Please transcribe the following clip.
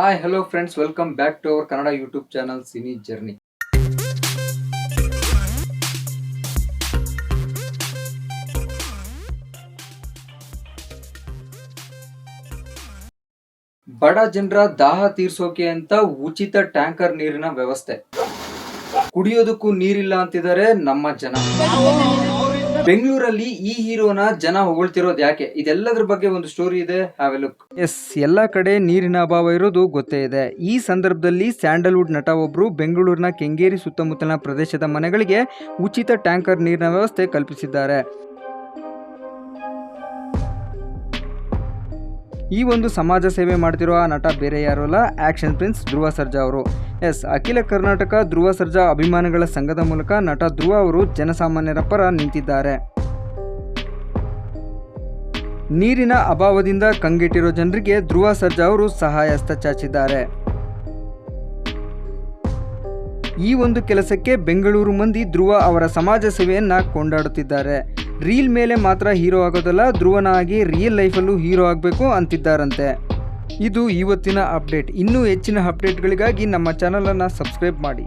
Hi hello friends welcome back to our Kannada YouTube channel cine journey ಬಡ ಜನರ ದಾಹ ತೀರ್ಸೋಕೆ ಅಂತ ಉಚಿತ ಟ್ಯಾಂಕರ್ ನೀರಿನ ವ್ಯವಸ್ಥೆ. ಕುಡಿಯೋದಕ್ಕೂ ನೀರಿಲ್ಲ ಅಂತಿದ್ದಾರೆ ನಮ್ಮ ಜನ. ಬೆಂಗಳೂರಲ್ಲಿ ಈ ಹೀರೋನ ಜನ ಹೊಗಳ್ತಿರೋದು ಯಾಕೆ? ಇದೆಲ್ಲದ್ರ ಬಗ್ಗೆ ಒಂದು ಸ್ಟೋರಿ ಇದೆ. ಹಾವ್ ಎಸ್, ಎಲ್ಲ ಕಡೆ ನೀರಿನ ಅಭಾವ ಇರೋದು ಗೊತ್ತೇ ಇದೆ. ಈ ಸಂದರ್ಭದಲ್ಲಿ ಸ್ಯಾಂಡಲ್ವುಡ್ ನಟ ಒಬ್ರು ಬೆಂಗಳೂರಿನ ಕೆಂಗೇರಿ ಸುತ್ತಮುತ್ತಲಿನ ಪ್ರದೇಶದ ಮನೆಗಳಿಗೆ ಉಚಿತ ಟ್ಯಾಂಕರ್ ನೀರಿನ ವ್ಯವಸ್ಥೆ ಕಲ್ಪಿಸಿದ್ದಾರೆ. ಈ ಒಂದು ಸಮಾಜ ಸೇವೆ ಮಾಡ್ತಿರುವ ನಟ ಬೇರೆ ಯಾರು ಅಲ್ಲ ಆಕ್ಷನ್ ಪ್ರಿನ್ಸ್ ಧ್ರುವ ಸರ್ಜಾ ಅವರು. ಎಸ್, ಅಖಿಲ ಕರ್ನಾಟಕ ಧ್ರುವ ಸರ್ಜಾ ಅಭಿಮಾನಿಗಳ ಸಂಘದ ಮೂಲಕ ನಟ ಧ್ರುವ ಅವರು ಜನಸಾಮಾನ್ಯರ ಪರ ನಿಂತಿದ್ದಾರೆ. ನೀರಿನ ಅಭಾವದಿಂದ ಕಂಗೆಟ್ಟಿರೋ ಜನರಿಗೆ ಧ್ರುವ ಸರ್ಜಾ ಅವರು ಸಹಾಯ ಹಸ್ತ ಚಾಚಿದ್ದಾರೆ. ಈ ಒಂದು ಕೆಲಸಕ್ಕೆ ಬೆಂಗಳೂರು ಮಂದಿ ಧ್ರುವ ಅವರ ಸಮಾಜ ಸೇವೆಯನ್ನ ಕೊಂಡಾಡುತ್ತಿದ್ದಾರೆ. ರೀಲ್ ಮೇಲೆ ಮಾತ್ರ ಹೀರೋ ಆಗೋದಲ್ಲ, ಧ್ರುವನಾಗಿ ರಿಯಲ್ ಲೈಫಲ್ಲೂ ಹೀರೋ ಆಗಬೇಕು ಅಂತಿದ್ದಾರಂತೆ. ಇದು ಇವತ್ತಿನ ಅಪ್ಡೇಟ್ ಇನ್ನೂ ಹೆಚ್ಚಿನ ಅಪ್ಡೇಟ್ಗಳಿಗಾಗಿ ನಮ್ಮ ಚಾನಲನ್ನು ಸಬ್ಸ್ಕ್ರೈಬ್ ಮಾಡಿ.